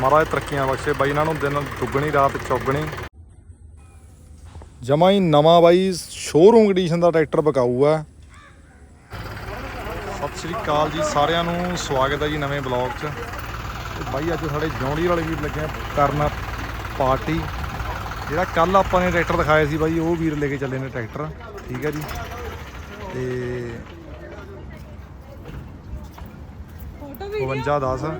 ਮਹਾਰਾਜ ਤਰੱਕੀਆਂ ਬਖਸ਼ੇ। ਬਾਈ ਇਹਨਾਂ ਨੂੰ ਦਿਨ ਦੁੱਗਣੀ ਰਾਤ ਚੌਗਣੀ। ਜਮਾ ਹੀ ਨਵਾਂ ਬਾਈ ਸ਼ੋਰੂਮ ਕੰਡੀਸ਼ਨ ਦਾ ਟਰੈਕਟਰ ਬਕਾਊ ਆ ਸਤਿ ਸ੍ਰੀ ਅਕਾਲ ਜੀ ਸਾਰਿਆਂ ਨੂੰ ਸਵਾਗਤ ਹੈ ਜੀ ਨਵੇਂ ਬਲੌਗ 'ਚ। ਬਾਈ ਅੱਜ ਸਾਡੇ ਜੌਂਡੀ ਵਾਲੇ ਵੀਰ ਲੱਗੇ ਕਰਨ ਪਾਰਟੀ। ਜਿਹੜਾ ਕੱਲ ਆਪਾਂ ਨੇ ਟਰੈਕਟਰ ਦਿਖਾਇਆ ਸੀ ਬਾਈ ਉਹ ਵੀਰ ਲੈ ਕੇ ਚੱਲੇ ਨੇ ਟਰੈਕਟਰ। ਠੀਕ ਹੈ ਜੀ। ਤੇ 52 10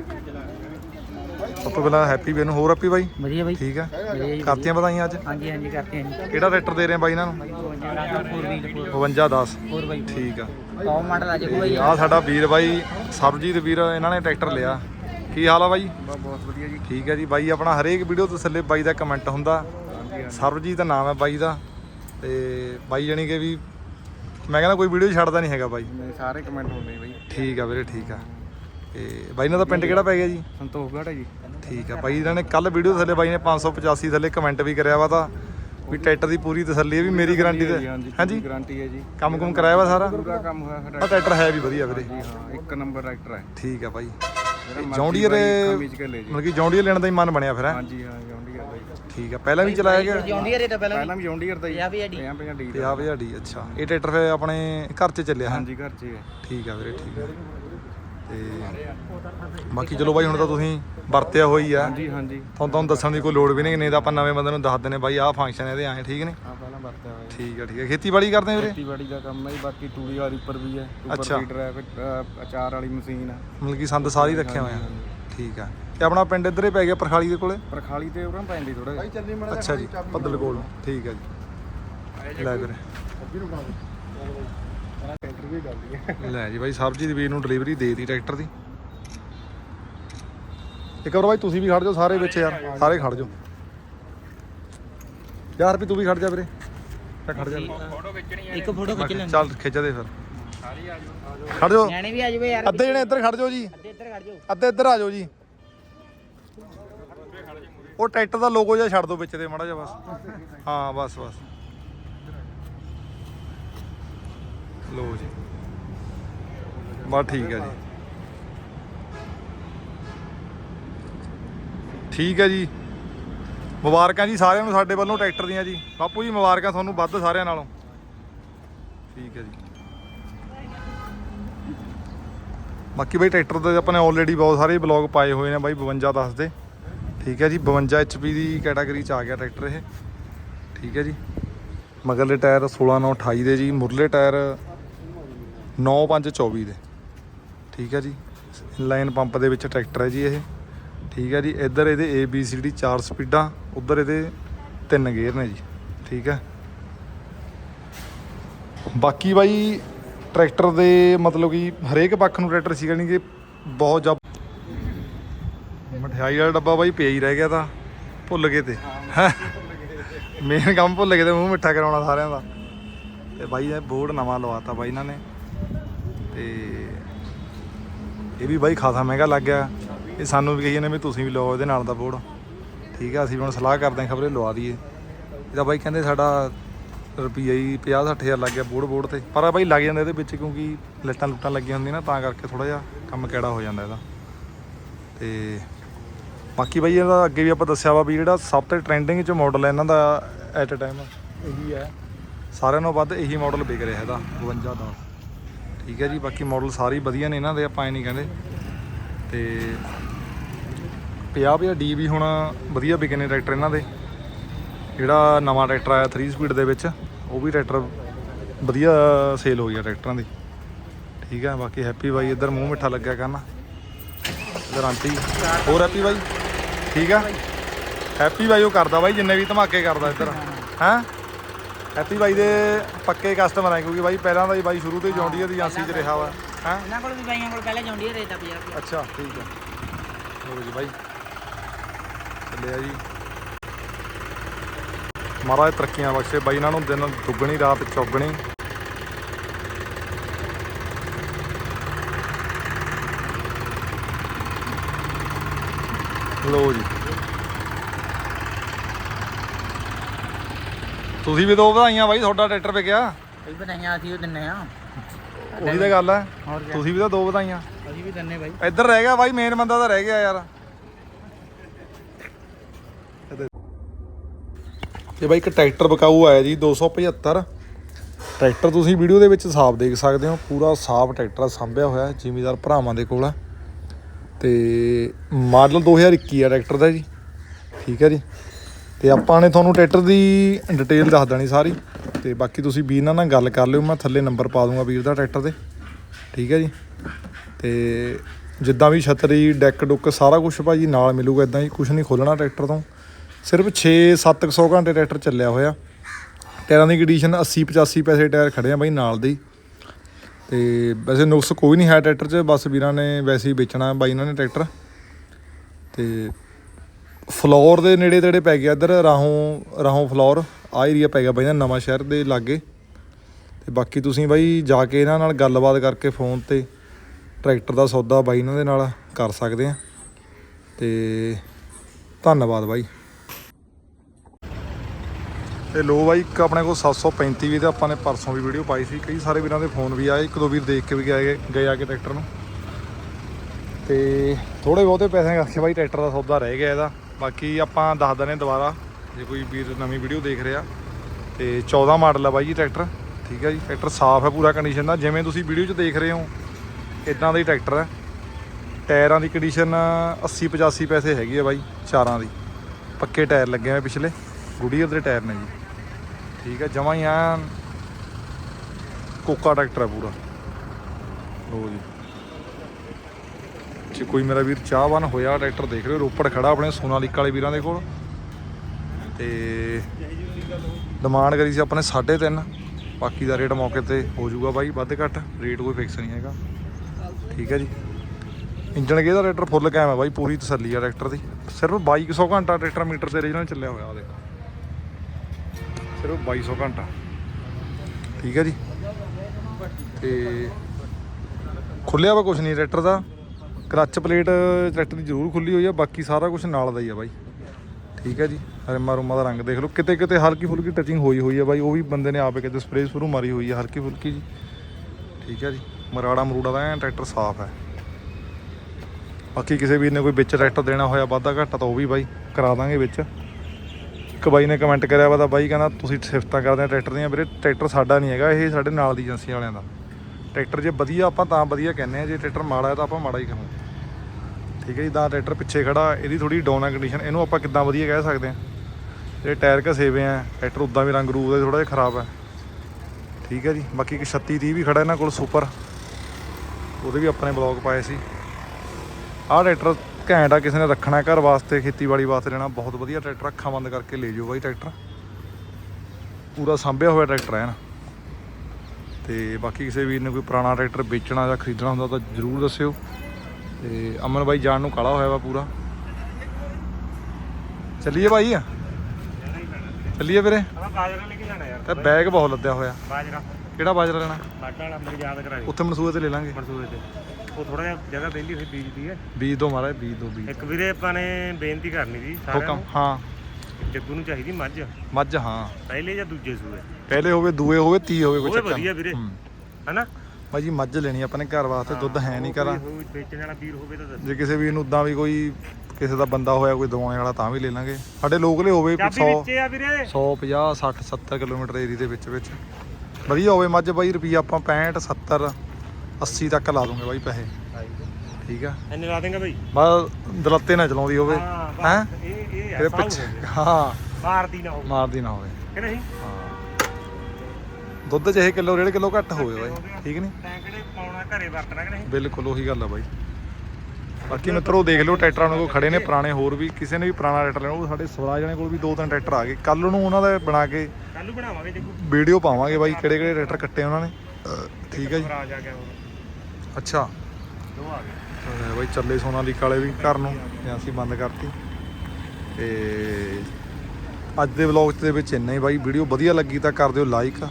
ਸਭ ਤੋਂ ਪਹਿਲਾਂ ਹੈਪੀ ਵੀਰ ਨੂੰ ਹੋਰ ਹੈਪੀ ਬਾਈ। ਵਧੀਆ ਬਾਈ। ਠੀਕ ਆ। ਵਧੀਆ ਜੀ ਕਰਤੀਆਂ ਵਧਾਈਆਂ ਅੱਜ। ਹਾਂਜੀ ਹਾਂਜੀ ਕਰਦੇ ਹਾਂ ਜੀ। ਕਿਹੜਾ ਟਰੈਕਟਰ ਦੇ ਰਹੇ ਆ ਬਾਈ ਇਹਨਾਂ ਨੂੰ? 4 ਵੀਲ 52 10 ਹੋਰ। ਬਾਈ। ਠੀਕ ਆ। ਟੌਪ ਮਾਡਲ ਆ ਜੇ ਬਾਈ। ਆ ਸਾਡਾ ਵੀਰ ਬਾਈ ਸਰਬਜੀਤ ਵੀਰ ਇਹਨਾਂ ਨੇ ਟਰੈਕਟਰ ਲਿਆ। ਕੀ ਹਾਲ ਆ ਬਾਈ? ਬਹੁਤ ਵਧੀਆ ਜੀ। ਠੀਕ ਹੈ ਜੀ। ਬਾਈ ਆਪਣਾ ਹਰੇਕ ਵੀਡੀਓ ਤੋਂ ਥੱਲੇ ਬਾਈ ਦਾ ਕਮੈਂਟ ਹੁੰਦਾ। ਸਰਬਜੀਤ ਦਾ ਨਾਮ ਹੈ ਬਾਈ ਦਾ। ਤੇ ਬਾਈ ਜਾਨੀ ਕਿ ਵੀ ਮੈਂ ਕਹਿੰਦਾ ਕੋਈ ਵੀਡੀਓ ਛੱਡਦਾ ਨਹੀਂ ਹੈਗਾ ਬਾਈ। ਸਾਰੇ ਕਮੈਂਟ ਹੁੰਦੇ ਬਾਈ। ਠੀਕ ਆ ਵੀਰੇ ਠੀਕ ਆ। ਤੇ ਬਾਈ ਇਹਨਾਂ ਦਾ ਪਿੰਡ ਕਿਹੜਾ ਪੈ ਗਿਆ ਜੀ? ਸੰਤੋਖਗੜ੍ਹ ਹੈ ਜੀ। ਠੀਕ ਆ ਬਾਈ ਇਹਨਾਂ ਨੇ ਕੱਲ ਵੀਡੀਓ ਥੱਲੇ ਬਾਈ ਨੇ 585 ਥੱਲੇ ਕਮੈਂਟ ਵੀ ਕਰਿਆ ਵਾ ਤਾਂ ਵੀ ਟਰੈਕਟਰ ਦੀ ਪੂਰੀ ਤਸੱਲੀ ਹੈ ਵੀ ਮੇਰੀ ਗਾਰੰਟੀ ਤੇ। ਹਾਂਜੀ ਗਾਰੰਟੀ ਹੈ ਜੀ। ਕੰਮ ਕੁਮ ਕਰਾਇਆ ਵਾ ਸਾਰਾ? ਪੂਰਾ ਕੰਮ ਹੋਇਆ ਆ ਸਾਡਾ ਟਰੈਕਟਰ ਹੈ ਵੀ ਵਧੀਆ ਵੀਰੇ। ਜੀ ਹਾਂ ਇੱਕ ਨੰਬਰ ਰਾਈਟਰ ਹੈ। ਠੀਕ ਆ ਬਾਈ। ਜੌਂਡੀਅਰ ਮਤਲਬ ਕਿ ਜੌਂਡੀਅਰ ਲੈਣ ਦਾ ਹੀ ਮਨ ਬਣਿਆ ਫਿਰ ਹੈਂ? ਹਾਂਜੀ ਹਾਂ ਜੌਂਡੀਅਰ ਦਾ ਠੀਕ ਆ ਪਹਿਲਾਂ ਵੀ ਚਲਾਇਆ ਗਿਆ? ਜੌਂਡੀਅਰ ਰੇਟ ਪਹਿਲਾਂ ਪਹਿਲਾਂ ਵੀ ਜੌਂਡੀਅਰ ਦਾ ਜੀ 50 ਡੀ। 50 50 ਡੀ ਅੱਛਾ। ਇਹ ਟਰੈਕਟਰ ਫਿਰ ਆਪਣੇ ਘਰ 'ਚ ਚੱਲਿਆ ਹੈ? ਹਾਂਜੀ ਘਰ 'ਚ ਹੀ ਹੈ। ਠੀਕ ਆ ਵੀਰੇ ਠੀਕ ਆ। ਤੇ ਬਾਕੀ ਚਲੋ ਬਾਈ ਹੁਣ ਤਾਂ ਤੁਸੀਂ ਵਰਤਿਆ ਹੋਈ ਆ। ਹਾਂਜੀ ਹਾਂਜੀ। ਤੁਹਾਨੂੰ ਤੁਹਾਨੂੰ ਦੱਸਣ ਦੀ ਕੋਈ ਲੋੜ ਵੀ ਨਹੀਂ ਨਹੀਂ ਤਾਂ ਆਪਾਂ ਨਵੇਂ ਬੰਦੇ ਨੂੰ ਦੱਸ ਦਿੰਦੇ ਬਾਈ ਆਹ ਫੰਕਸ਼ਨ ਇਹਦੇ ਆਏ ਠੀਕ ਨੇ ਆ ਪਹਿਲਾਂ ਵਰਤਿਆ ਹੋਇਆ। ਠੀਕ ਆ ਠੀਕ ਆ। ਖੇਤੀਬਾੜੀ ਕਰਦੇ ਆ ਵੀਰੇ? ਖੇਤੀਬਾੜੀ ਦਾ ਕੰਮ ਹੈ ਜੀ ਬਾਕੀ ਤੂੜੀ ਵਾਲੀ ਉੱਪਰ ਵੀ ਹੈ। ਉੱਪਰ। ਫੀਡਰ ਹੈ ਫਿਰ ਅਚਾਰ ਵਾਲੀ ਮਸ਼ੀਨ ਹੈ ਮਤਲਬ ਕਿ ਸੰਦ ਸਾਰੀ ਰੱਖਿਆ ਹੋਇਆ ਠੀਕ ਆ। ਤੇ ਆਪਣਾ ਪਿੰਡ ਇੱਧਰ ਹੀ ਪੈ ਗਿਆ ਪਰਖਾਲੀ ਦੇ ਕੋਲੇ? ਪਰਖਾਲੀ ਤੇ ਉਹਨਾਂ ਪੈਂਦੀ ਥੋੜਾ ਜਿਹਾ ਚੱਲੀ ਅੱਛਾ ਜੀ ਪੱਦਲ ਕੋਲ। ਠੀਕ ਆ ਜੀ। ਲੈ ਵੀਰੇ। ਟਰੈਕਟਰ ਵੀ ਗੱਲਦੀ ਹੈ ਲੈ ਜੀ ਬਾਈ ਸਬਜੀ ਦੀ ਵੀਰ ਨੂੰ ਡਿਲੀਵਰੀ ਦੇ ਦਿੱਤੀ ਟਰੈਕਟਰ ਦੀ। ਇੱਕ ਵਾਰ ਬਾਈ ਤੁਸੀਂ ਵੀ ਖੜ ਜਾਓ ਸਾਰੇ ਵਿੱਚ ਯਾਰ ਸਾਰੇ ਖੜ ਜਾਓ। ਯਾਰ ਵੀ ਤੂੰ ਵੀ ਖੜ ਜਾ ਵੀਰੇ। ਤਾਂ ਖੜ ਜਾ। ਇੱਕ ਫੋਟੋ ਖਿੱਚ ਲੈਣ ਚੱਲ ਖਿੱਚ ਦੇ ਫਿਰ ਖੜ ਜਾਓ। ਨਿਆਣੇ ਵੀ ਆ ਜਾਵੇ ਯਾਰ। ਅੱਧੇ ਜਣੇ ਇੱਧਰ ਖੜ ਜਾਓ ਜੀ। ਅੱਧੇ ਇੱਧਰ ਖੜ ਜਾਓ। ਅੱਧੇ ਇੱਧਰ ਆ ਜਾਓ ਜੀ। ਉਹ ਟਰੈਕਟਰ ਦਾ ਲੋਗੋ ਜਿਹਾ ਛੱਡ ਦਿਓ ਵਿੱਚ ਦੇ ਮਾੜਾ ਜਿਹਾ ਬਸ। ਹਾਂ ਬਸ ਬਸ। ਲੋ ਜੀ। ਬਸ ਠੀਕ ਹੈ ਜੀ। ਠੀਕ ਹੈ ਜੀ। ਮੁਬਾਰਕਾਂ ਜੀ ਸਾਰਿਆਂ ਨੂੰ ਸਾਡੇ ਵੱਲੋਂ ਟਰੈਕਟਰ ਦੀਆਂ ਜੀ। ਬਾਪੂ ਜੀ, ਮੁਬਾਰਕਾਂ ਤੁਹਾਨੂੰ ਵੱਧ ਸਾਰਿਆਂ ਨਾਲੋਂ। ਠੀਕ ਹੈ ਜੀ। ਬਾਕੀ ਬਾਈ ਟਰੈਕਟਰ ਦੇ ਆਪਾਂ ਨੇ ਆਲਰੇਡੀ ਬਹੁਤ ਸਾਰੇ ਬਲੌਗ ਪਾਏ ਹੋਏ ਨੇ ਬਾਈ 52 10 ਦੇ। ਠੀਕ ਹੈ ਜੀ 52 HP ਦੀ ਕੈਟਾਗਰੀ ਚ ਆ ਗਿਆ ਟਰੈਕਟਰ ਇਹ। ਠੀਕ ਹੈ ਜੀ। ਮਗਰਲੇ ਟਾਇਰ 16 9 28 ਦੇ ਜੀ, ਮੁਰਲੇ ਟਾਇਰ 9 5 24 ਦੇ। ਠੀਕ ਹੈ ਜੀ। ਲਾਈਨ ਪੰਪ ਦੇ ਵਿੱਚ ਟਰੈਕਟਰ ਹੈ ਜੀ ਇਹ। ਠੀਕ ਹੈ ਜੀ। ਇੱਧਰ ਇਹਦੇ A, B, C, D 4 ਸਪੀਡਾਂ, ਉੱਧਰ ਇਹਦੇ ਤਿੰਨ ਗੇਅਰ ਨੇ ਜੀ। ਠੀਕ ਹੈ। ਬਾਕੀ ਬਾਈ ਟਰੈਕਟਰ ਦੇ ਮਤਲਬ ਕਿ ਹਰੇਕ ਪੱਖ ਨੂੰ ਟਰੈਕਟਰ ਸੀਗਾ ਨਹੀਂ ਕਿ ਬਹੁਤ ਜਬ ਮਠਿਆਈ ਵਾਲਾ ਡੱਬਾ ਬਾਈ ਪਿਆ ਹੀ ਰਹਿ ਗਿਆ ਤਾਂ, ਭੁੱਲ ਗਏ ਤੇ। ਮੇਨ ਕੰਮ ਭੁੱਲ ਗਏ ਤੇ, ਮੂੰਹ ਮਿੱਠਾ ਕਰਾਉਣਾ ਸਾਰਿਆਂ ਦਾ। ਤੇ ਬਾਈ ਇਹ ਬੋਰਡ ਨਵਾਂ ਲਵਾਤਾ ਬਾਈ ਇਹਨਾਂ ਨੇ। ਤੇ ਇਹ ਵੀ ਬਾਈ ਖਾਸਾ ਮਹਿੰਗਾ ਲੱਗ ਗਿਆ। ਇਹ ਸਾਨੂੰ ਵੀ ਕਹੀ ਜਾਂਦੇ ਵੀ ਤੁਸੀਂ ਵੀ ਲਓ, ਇਹਦੇ ਨਾਲ ਦਾ ਬੋਰਡ। ਠੀਕ ਆ, ਅਸੀਂ ਵੀ ਹੁਣ ਸਲਾਹ ਕਰਦੇ ਹਾਂ ਖਬਰੇ ਲਵਾ ਦਈਏ। ਇਹਦਾ ਬਾਈ ਕਹਿੰਦੇ ਸਾਡਾ ਰੁਪਈਆ ਹੀ 50 ਹਜ਼ਾਰ ਲੱਗ ਗਿਆ ਬੋਰਡ ਬੋਰਡ ਤੇ। ਪਰ ਆ ਬਾਈ ਲੱਗ ਜਾਂਦਾ ਇਹਦੇ ਵਿੱਚ ਕਿਉਂਕਿ ਲੱਟਾਂ ਲੁੱਟਾਂ ਲੱਗੀਆਂ ਹੁੰਦੀਆਂ ਨਾ, ਤਾਂ ਕਰਕੇ ਥੋੜਾ ਜਿਹਾ ਕੰਮ ਕਿਹੜਾ ਹੋ ਜਾਂਦਾ ਇਹਦਾ। ਤੇ ਬਾਕੀ ਬਾਈ ਇਹਦਾ ਅੱਗੇ ਵੀ ਆਪਾਂ ਦੱਸਿਆ ਵਾ ਵੀ ਜਿਹੜਾ ਸਭ ਤੋਂ ਟ੍ਰੈਂਡਿੰਗ ਚ ਮਾਡਲ ਹੈ ਇਹਨਾਂ ਦਾ ਐਟ ਅ ਟਾਈਮ ਇਹੀ ਹੈ ਸਾਰਿਆਂ ਨਾਲੋਂ ਵੱਧ ਇਹੀ ਮਾਡਲ ਵਿਕ ਰਿਹਾ ਇਹਦਾ 52 ਦਾ। ਠੀਕ ਹੈ ਜੀ, ਬਾਕੀ ਮਾਡਲ ਸਾਰੇ ਵਧੀਆ ਨੇ ਇਹਨਾਂ ਦੇ, ਆਪਾਂ ਇਹ ਨਹੀਂ ਕਹਿੰਦੇ। ਤੇ 50 50 ਡੀ ਵੀ ਹੁਣ ਵਧੀਆ ਵਿਕੇ ਨੇ ਟਰੈਕਟਰ ਇਹਨਾਂ ਦੇ। ਜਿਹੜਾ ਨਵਾਂ ਟਰੈਕਟਰ ਆਇਆ 3 ਸਪੀਡ ਦੇ ਵਿੱਚ, ਉਹ ਵੀ ਟਰੈਕਟਰ ਵਧੀਆ ਸੇਲ ਹੋ ਆ ਟਰੈਕਟਰਾਂ ਦੀ। ਠੀਕ ਹੈ, ਬਾਕੀ ਹੈਪੀ ਬਾਈ, ਇੱਧਰ ਮੂੰਹ ਮਿੱਠਾ ਲੱਗਿਆ ਕਰਨਾ। ਇੱਧਰ ਆਂਟੀ, ਹੋਰ ਹੈਪੀ ਬਾਈ? ਠੀਕ ਆ ਹੈਪੀ ਬਾਈ ਉਹ ਕਰਦਾ ਬਾਈ, ਜਿੰਨੇ ਵੀ ਧਮਾਕੇ ਕਰਦਾ ਇੱਧਰ। ਹੈਂ? ਹੈਪੀ ਬਾਈ ਦੇ ਪੱਕੇ ਕਸਟਮਰ ਆ ਕਿਉਂਕਿ ਬਾਈ ਪਹਿਲਾਂ ਦਾ ਹੀ ਬਾਈ ਸ਼ੁਰੂ ਤੋਂ ਹੀ ਜੌਂਡੀਅਰ ਦੀ ਏਜੰਸੀ 'ਚ ਰਿਹਾ ਵਾ। ਹੈਂ? ਇਹਨਾਂ ਕੋਲ ਵੀ ਬਾਈਆਂ ਕੋਲ ਪਹਿਲੇ ਜੌਂਡੀਅਰ ਆ 50 ਰੁਪਏ ਅੱਛਾ ਠੀਕ ਹੈ ਹੋਰ ਜੀ ਬਾਈ। ਚੱਲਿਆ ਜੀ। ਮਹਾਰਾਜ ਤਰੱਕੀਆਂ ਬਖਸ਼ੇ। ਬਾਈ ਇਹਨਾਂ ਨੂੰ ਦਿਨ ਦੁੱਗਣੀ ਰਾਤ ਚੌਗਣੀ। ਲੋ ਜੀ। ਤੁਸੀਂ ਵੀ ਦੋ ਵਧਾਈਆਂ ਬਾਈ ਤੁਹਾਡਾ ਟਰੈਕਟਰ ਵਿਕਿਆ। ਇਹ ਬਣਾਈਆਂ ਅਸੀਂ ਉਹ ਦਿੰਨੇ ਆ। ਉਹੀ ਤਾਂ ਗੱਲ ਹੈ ਤੁਸੀਂ ਵੀ ਤਾਂ ਦੋ ਵਧਾਈਆਂ। ਅਸੀਂ ਵੀ ਦਿੰਨੇ ਬਾਈ। ਇੱਧਰ ਰਹਿ ਗਿਆ ਬਾਈ ਮੇਨ ਬੰਦਾ ਤਾਂ ਰਹਿ ਗਿਆ ਯਾਰ। ਇਹ ਬਾਈ ਇੱਕ ਟਰੈਕਟਰ ਬਕਾਊ ਆਇਆ ਜੀ 275 ਟਰੈਕਟਰ ਤੁਸੀਂ ਵੀਡੀਓ ਦੇ ਵਿੱਚ ਸਾਫ਼ ਦੇਖ ਸਕਦੇ ਹੋ ਪੂਰਾ ਸਾਫ਼ ਟਰੈਕਟਰ ਸੰਭਿਆ ਹੋਇਆ ਜ਼ਿਮੀਦਾਰ ਭਰਾਵਾਂ ਦੇ ਕੋਲ ਆ। ਤੇ ਮਾਡਲ 2021 ਆ ਟਰੈਕਟਰ ਦਾ ਜੀ। ਠੀਕ ਹੈ ਜੀ। ਤੇ ਆਪਾਂ ਨੇ ਤੁਹਾਨੂੰ ਟਰੈਕਟਰ ਦੀ ਡਿਟੇਲ ਦੱਸ ਦੇਣੀ ਸਾਰੀ। ਤੇ ਬਾਕੀ ਤੁਸੀਂ ਵੀਰ ਨਾਲ ਨਾਲ ਗੱਲ ਕਰ ਲਿਓ, ਮੈਂ ਥੱਲੇ ਨੰਬਰ ਪਾ ਦੂੰਗਾ ਵੀਰ ਦਾ ਟਰੈਕਟਰ ਦੇ ਠੀਕ ਹੈ ਜੀ? ਤੇ ਜਿੱਦਾਂ ਵੀ ਛਤਰੀ ਡੈਕ ਡੁੱਕ ਸਾਰਾ ਕੁਝ ਭਾਜੀ ਨਾਲ ਮਿਲੂਗਾ ਇਦਾਂ ਹੀ ਕੁਝ ਨਹੀਂ ਖੋਲਣਾ ਟਰੈਕਟਰ ਤੋਂ। ਸਿਰਫ 6-700 ਘੰਟੇ ਟਰੈਕਟਰ ਚੱਲਿਆ ਹੋਇਆ। ਟਾਇਰਾਂ ਦੀ ਕੰਡੀਸ਼ਨ 80-85 ਪੈਸੇ ਟਾਇਰ ਖੜੇ ਆ ਬਾਈ ਨਾਲ ਦੇ ਹੀ। ਤੇ ਵੈਸੇ ਨੁਕਸ ਕੋਈ ਨਹੀਂ ਹੈ ਟਰੈਕਟਰ 'ਚ, ਬਸ ਵੀਰਾਂ ਨੇ ਵੈਸੇ ਹੀ ਵੇਚਣਾ ਬਾਈ ਇਹਨਾਂ ਨੇ ਟਰੈਕਟਰ। ਤੇ ਫਲੋਰ ਦੇ ਨੇੜੇ ਤੇੜੇ ਪੈ ਗਿਆ ਇੱਧਰ, ਰਾਹੋਂ ਰਾਹੋਂ ਫਲੋਰ। ਆ ਏਰੀਆ ਪੈ ਗਿਆ ਬਾਈ ਦਾ ਨਵਾਂ ਸ਼ਹਿਰ ਦੇ ਲਾਗੇ। ਤੇ ਬਾਕੀ ਤੁਸੀਂ ਬਾਈ ਜਾ ਕੇ ਇਹਨਾਂ ਨਾਲ ਗੱਲਬਾਤ ਕਰਕੇ ਫੋਨ ਤੇ ਟਰੈਕਟਰ ਦਾ ਸੌਦਾ ਬਾਈ ਇਹਨਾਂ ਦੇ ਨਾਲ ਕਰ ਸਕਦੇ ਆ। ਤੇ ਧੰਨਵਾਦ ਬਾਈ। ਤੇ ਲੋ ਬਾਈ, ਇੱਕ ਆਪਣੇ ਕੋਲ 735 ਵੀ ਤੇ ਆਪਾਂ ਨੇ ਪਰਸੋਂ ਵੀ ਵੀਡੀਓ ਪਾਈ ਸੀ। ਕਈ ਸਾਰੇ ਵੀਰਾਂ ਦੇ ਫੋਨ ਵੀ ਆਏ, ਇੱਕ ਦੋ ਵੀਰ ਦੇਖ ਕੇ ਵੀ ਗਏ ਗਏ ਆ ਕੇ ਟਰੈਕਟਰ ਨੂੰ। ਤੇ ਥੋੜੇ ਬਹੁਤੇ ਪੈਸਿਆਂ ਕਰਕੇ ਬਾਈ ਟਰੈਕਟਰ ਦਾ ਸੌਦਾ ਰਹਿ ਗਿਆ ਇਹਦਾ। ਬਾਕੀ ਆਪਾਂ ਦੱਸ ਦਿੰਦੇ ਦੁਬਾਰਾ, ਜੇ ਕੋਈ ਵੀਰ ਨਵੀਂ ਵੀਡੀਓ ਦੇਖ ਰਿਹਾ। ਤੇ 14 ਮਾਡਲ ਆ ਬਾਈ ਜੀ ਟਰੈਕਟਰ ਠੀਕ ਹੈ ਜੀ ਟਰੈਕਟਰ ਸਾਫ਼ ਹੈ ਪੂਰਾ ਕੰਡੀਸ਼ਨ ਦਾ। ਜਿਵੇਂ ਤੁਸੀਂ ਵੀਡੀਓ 'ਚ ਦੇਖ ਰਹੇ ਹੋ ਇਦਾਂ ਦਾ ਹੀ ਟਰੈਕਟਰ ਹੈ ਟਾਇਰਾਂ ਦੀ ਕੰਡੀਸ਼ਨ 80 85 ਪੈਸੇ ਹੈਗੀ ਆ ਬਾਈ, ਚਾਰਾਂ ਦੀ। ਪੱਕੇ ਟਾਇਰ ਲੱਗੇ ਹੋਏ ਪਿਛਲੇ ਗੁਡੀਅਰ ਦੇ ਟਾਇਰ ਨੇ ਜੀ। ਠੀਕ ਹੈ ਜਮਾਂ ਹੀ ਐਨ ਕੋਕਾ ਟਰੈਕਟਰ ਹੈ ਪੂਰਾ। ਲੋ ਜੀ। ਜੇ ਕੋਈ ਮੇਰਾ ਵੀਰ ਚਾਹਵਾਨ ਹੋਇਆ, ਟਰੈਕਟਰ ਦੇਖ ਰਹੇ ਰੋਪੜ ਖੜਾ ਆਪਣੇ ਸੋਨਾਲੀਕਾ ਵਾਲੇ ਵੀਰਾਂ ਦੇ ਕੋਲ। ਤੇ ਡਿਮਾਂਡ ਕਰੀ ਸੀ ਆਪਣੇ 3.5 ਬਾਕੀ ਦਾ ਰੇਟ ਮੌਕੇ ਤੇ ਹੋ ਜਾਊਗਾ ਬਾਈ, ਵੱਧ ਘੱਟ ਰੇਟ ਕੋਈ ਫਿਕਸ ਨਹੀਂ ਹੈਗਾ। ਠੀਕ ਹੈ ਜੀ। ਇੰਜਣ ਗੇਅਰ ਦਾ ਟਰੈਕਟਰ ਫੁੱਲ ਕੈਮ ਹੈ ਬਾਈ, ਪੂਰੀ ਤਸੱਲੀ ਆ ਟਰੈਕਟਰ ਦੀ। ਸਿਰਫ 2200 ਘੰਟਾ ਟਰੈਕਟਰ ਮੀਟਰ ਦੇ ਰੀਜਨਲ ਚੱਲਿਆ ਹੋਇਆ ਆ ਦੇਖੋ। ਸਿਰਫ 2200 ਘੰਟਾ। ਠੀਕ ਹੈ ਜੀ। ਤੇ ਖੁੱਲਿਆ ਵਾ ਕੁਝ ਨਹੀਂ ਟਰੈਕਟਰ ਦਾ। ਕਲੱਚ ਪਲੇਟ ਟਰੈਕਟਰ ਦੀ ਜ਼ਰੂਰ ਖੁੱਲੀ ਹੋਈ ਆ, ਬਾਕੀ ਸਾਰਾ ਕੁਝ ਨਾਲ ਦਾ ਹੀ ਆ ਬਾਈ। ਠੀਕ ਹੈ ਜੀ, ਰਿਮਾ ਰੁਮਾ ਦਾ ਰੰਗ ਦੇਖ ਲਓ। ਕਿਤੇ ਕਿਤੇ ਹਲਕੀ ਫੁਲਕੀ ਟਚਿੰਗ ਹੋਈ ਹੋਈ ਆ ਬਾਈ, ਉਹ ਵੀ ਬੰਦੇ ਨੇ ਆਪੇ ਕਿਤੇ ਸਪਰੇਅ ਸ਼ੁਰੂ ਮਾਰੀ ਹੋਈ ਆ, ਹਲਕੀ ਫੁਲਕੀ ਜੀ। ਠੀਕ ਹੈ ਜੀ, ਮਰਾੜਾ ਮਰੂੜਾ ਦਾ ਐਨ ਟਰੈਕਟਰ ਸਾਫ਼ ਹੈ। ਬਾਕੀ ਕਿਸੇ ਵੀਰ ਨੇ ਕੋਈ ਵਿੱਚ ਟਰੈਕਟਰ ਦੇਣਾ ਹੋਇਆ ਵਾਧਾ ਘਾਟਾ ਤਾਂ ਉਹ ਵੀ ਬਾਈ ਕਰਾ ਦਾਂਗੇ ਵਿੱਚ। ਇੱਕ ਬਾਈ ਨੇ ਕਮੈਂਟ ਕਰਿਆ ਵਾ ਤਾਂ ਬਾਈ ਕਹਿੰਦਾ, ਤੁਸੀਂ ਸਿਫਤਾਂ ਕਰਦੇ ਆ ਟਰੈਕਟਰ ਦੀਆਂ ਵੀਰੇ ਟਰੈਕਟਰ ਸਾਡਾ ਨਹੀਂ ਹੈਗਾ, ਇਹ ਸਾਡੇ ਨਾਲ ਦੀ ਏਜੰਸੀ ਵਾਲਿਆਂ ਦਾ। ਟਰੈਕਟਰ ਜੇ ਵਧੀਆ ਆਪਾਂ ਤਾਂ ਵਧੀਆ ਕਹਿੰਦੇ ਆ, ਜੇ ਟਰੈਕਟਰ ਮਾੜਾ ਹੈ ਤਾਂ ਆਪਾਂ ਮਾੜਾ ਹੀ ਕਹਾਂਗੇ। ਠੀਕ ਹੈ ਜੀ, ਦਾ ਟਰੈਕਟਰ ਪਿੱਛੇ ਖੜਾ, ਇਹਦੀ ਥੋੜੀ ਡਾਊਨ ਆ ਕੰਡੀਸ਼ਨ ਇਹਨੂੰ ਆਪਾਂ ਕਿੱਦਾਂ ਵਧੀਆ ਕਹਿ ਸਕਦੇ ਆ ਜਿਹੜੇ ਟਾਇਰ ਘਸੇ ਵੇ ਆ ਟਰੈਕਟਰ ਉਦਾਂ ਵੀ ਰੰਗ ਰੂਪ ਦਾ ਥੋੜਾ ਜਿਹਾ ਖਰਾਬ ਹੈ। ਠੀਕ ਹੈ ਜੀ, ਬਾਕੀ ਇੱਕ 36 30 ਵੀ ਖੜਾ ਇਹਨਾਂ ਕੋਲ ਸੁਪਰ ਉਹਦੇ ਵੀ ਆਪਣੇ ਬਲੌਗ ਪਾਏ ਸੀ। ਆਹ ਟਰੈਕਟਰ ਘੈਂਟ ਆ, ਕਿਸੇ ਨੇ ਰੱਖਣਾ ਘਰ ਵਾਸਤੇ, ਖੇਤੀਬਾੜੀ ਵਾਸਤੇ ਲੈਣਾ, ਬਹੁਤ ਵਧੀਆ ਟਰੈਕਟਰ ਅੱਖਾਂ ਬੰਦ ਕਰਕੇ ਲੈ ਜਾਓ ਬਾਈ ਟਰੈਕਟਰ ਪੂਰਾ ਸਾਂਭਿਆ ਹੋਇਆ ਟਰੈਕਟਰ ਹੈ ਨਾ। ਤੇ ਬਾਕੀ ਕਿਸੇ ਵੀਰ ਨੇ ਕੋਈ ਪੁਰਾਣਾ ਟਰੈਕਟਰ ਵੇਚਣਾ ਜਾਂ ਖਰੀਦਣਾ ਹੁੰਦਾ ਤਾਂ ਜਰੂਰ ਦੱਸਿਓ। ਤੇ ਅਮਨ ਬਾਈ ਜਾਣ ਨੂੰ ਕਾਲਾ ਹੋਇਆ ਵਾ ਪੂਰਾ। ਚੱਲੀਏ ਭਾਈ? ਚੱਲੀਏ ਵੀਰੇ। ਬਾਜਰਾ ਲੈ ਕੇ ਜਾਣਾ ਯਾਰ। ਤੇ ਬੈਗ ਬਹੁਤ ਲੱਦਿਆ ਹੋਇਆ। ਬਾਜਰਾ। ਕਿਹੜਾ ਬਾਜਰਾ ਲੈਣਾ? ਬਾਟਾ ਵਾਲਾ ਮੇਰੇ ਯਾਦ ਕਰਾਏ ਉੱਥੇ ਮਨਸੂਬੇ ਤੇ ਲੈ ਲਾਂਗੇ। ਮਨਸੂਰੇ ਤੇ। ਉਹ ਥੋੜਾ ਜਿਹਾ ਜਗ੍ਹਾ ਵਿਹਲੀ ਹੋਈ ਬੀਜ ਦੀ ਹੈ। ਬੀਜ ਦੋ ਮਾਰਾ ਬੀਜ ਦੋ ਬੀਜ ਇੱਕ ਵੀਰੇ ਆਪਾਂ ਨੇ ਬੇਨਤੀ ਕਰਨੀ ਸੀ ਸਾਰਿਆਂ ਹੁਕਮ ਨੂੰ। ਹਾਂ। ਜੱਗੂ ਨੂੰ ਚਾਹੀਦੀ ਮੱਝ। ਮੱਝ ਹਾਂ। ਪਹਿਲੇ ਜਾਂ ਦੂਜੇ ਸੂਏ? ਪਹਿਲੇ ਹੋਵੇ ਦੂਏ ਹੋਵੇ ਤੀ ਹੋਵੇ ਕੋਈ ਉਹ ਚੱਕਰ ਵਧੀਆ ਵੀਰੇ। ਹੂੰ। ਹਨਾ? ਬਾਈ ਜੀ ਮੱਝ ਲੈਣੀ ਆਪਣੇ ਘਰ ਵਾਸਤੇ ਦੁੱਧ ਹੈ ਨਹੀਂ ਕਰਾਂ ਕੋਈ ਹੋਵੇ, ਵੇਚਣ ਵਾਲਾ ਵੀਰ ਹੋਵੇ ਤਾਂ ਦੱਸ। ਜੇ ਕਿਸੇ ਵੀਰ ਨੂੰ ਉਦਾਂ ਵੀ ਕੋਈ ਕਿਸੇ ਦਾ ਬੰਦਾ ਹੋਇਆ ਕੋਈ ਦਵਾਉਣੇ ਵਾਲਾ ਤਾਂ ਵੀ ਲੈ ਲਾਂਗੇ। ਸਾਡੇ ਲੋਕਲੇ ਹੋਵੇ ਚਾਬੀ 100 ਵਿੱਚੇ ਆ ਵੀਰੇ। 100 50 60 70 ਕਿਲੋਮੀਟਰ ਏਰੀਆ ਦੇ ਵਿੱਚ ਵਿੱਚ। ਵਧੀਆ ਹੋਵੇ ਮੱਝ ਬਾਈ ਰੁਪਈਆ ਆਪਾਂ 65 70 80 ਤੱਕ ਲਾ ਦੂੰਗੇ ਬਾਈ ਪੈਸੇ। ਠੀਕ ਆ? ਇੰਨੇ ਲਾ ਦੇਂਗਾ ਬਈ? ਬਸ ਦਲੱਤੇ ਨਾ ਚਲਾਉਂਦੀ ਹੋਵੇ। ਹਾਂ ਇਹ ਇਹ ਹਾਂ। ਮਾਰਦੀ ਨਾ ਹੋਵੇ। ਮਾਰਦੀ ਨਾ ਹੋਵੇ। ਕਿ ਨਹੀਂ? ਹਾਂ। ਦੁੱਧ ਚਾਹੇ ਕਿਲੋ ਡੇਢ ਕਿਲੋ ਘੱਟ ਹੋਵੇ ਬਾਈ ਠੀਕ ਨਹੀਂ? ਤੈਂ ਕਿਹੜੇ ਪਾਉਣਾ ਘਰੇ ਵਰਤਣਾ ਕਿ ਨਹੀਂ? ਬਿਲਕੁਲ ਉਹੀ ਗੱਲ ਆ ਬਾਈ। ਬਾਕੀ ਮਿੱਤਰੋ ਦੇਖ ਲਿਓ ਟਰੈਕਟਰਾਂ ਨੂੰ ਖੜੇ ਨੇ ਪੁਰਾਣੇ ਹੋਰ ਵੀ ਕਿਸੇ ਨੇ ਵੀ ਪੁਰਾਣਾ ਟਰੈਕਟਰ ਲੈਣਾ ਉਹ ਸਾਡੇ ਸਵਰਾਜ ਜਣੇ ਕੋਲ ਵੀ ਦੋ ਤਿੰਨ ਟਰੈਕਟਰ ਆ ਗਏ। ਕੱਲ ਨੂੰ ਉਹਨਾਂ ਦਾ ਬਣਾ ਕੇ ਕੱਲ ਨੂੰ ਬਣਾਵਾਂਗੇ ਜੱਗੂ ਵੀਡੀਓ ਪਾਵਾਂਗੇ ਬਾਈ ਕਿਹੜੇ ਕਿਹੜੇ ਟਰੈਕਟਰ ਕੱਟੇ ਉਹਨਾਂ ਨੇ। ਠੀਕ ਹੈ ਜੀ। ਰਾਜ ਆ ਗਿਆ ਹੋਰ ਅੱਛਾ। ਦੋ ਆ ਗਏ ਬਾਈ ਚੱਲੇ ਸੋਨਾਲੀਕਾ ਵਾਲੇ ਵੀ ਘਰ ਨੂੰ ਤੇ ਅਸੀਂ ਬੰਦ ਕਰਤੀ। ਤੇ ਅੱਜ ਦੇ ਵਲੌਗ ਦੇ ਵਿੱਚ ਇੰਨਾ ਹੀ ਬਾਈ ਵੀਡੀਓ ਵਧੀਆ ਲੱਗੀ ਤਾਂ ਕਰ ਦਿਓ ਲਾਈਕ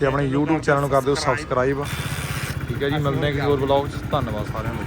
ਤੇ ਆਪਣੇ YouTube ਚੈਨਲ ਨੂੰ ਕਰ ਦਿਓ ਸਬਸਕ੍ਰਾਈਬ ਠੀਕ ਹੈ ਜੀ, ਮਿਲਦੇ ਹਾਂ ਕਿਸੇ ਹੋਰ ਵਲੌਗ 'ਚ। ਧੰਨਵਾਦ ਸਾਰਿਆਂ ਨੂੰ